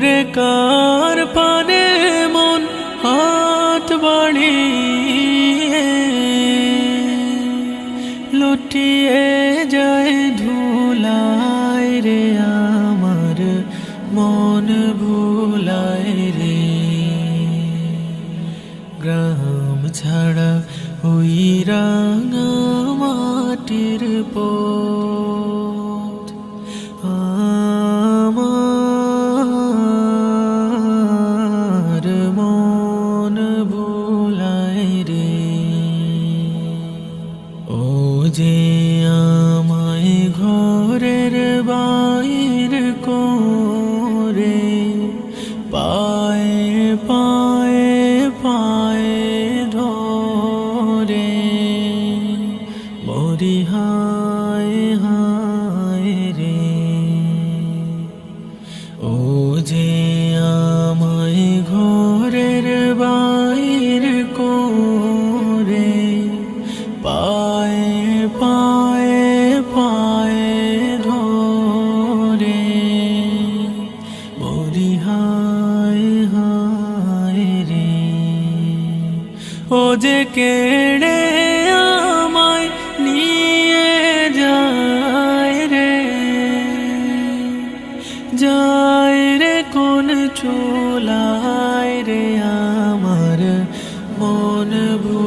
ওরে কার পানে মন হাত বাড়িয়ে? লুটিয়ে যায় ধুলায় রে আমার, মন ভুলায় রে। গ্রাম ছাড়া ওই রাঙা যে আমায় ঘরের বাইর করে পায়ে পায়ে পায়ে ধরে মরি ও যে কেড়ে আমায় নিয়ে যায় রে। যায় রে কোন চুলায় রে আমার মন ভু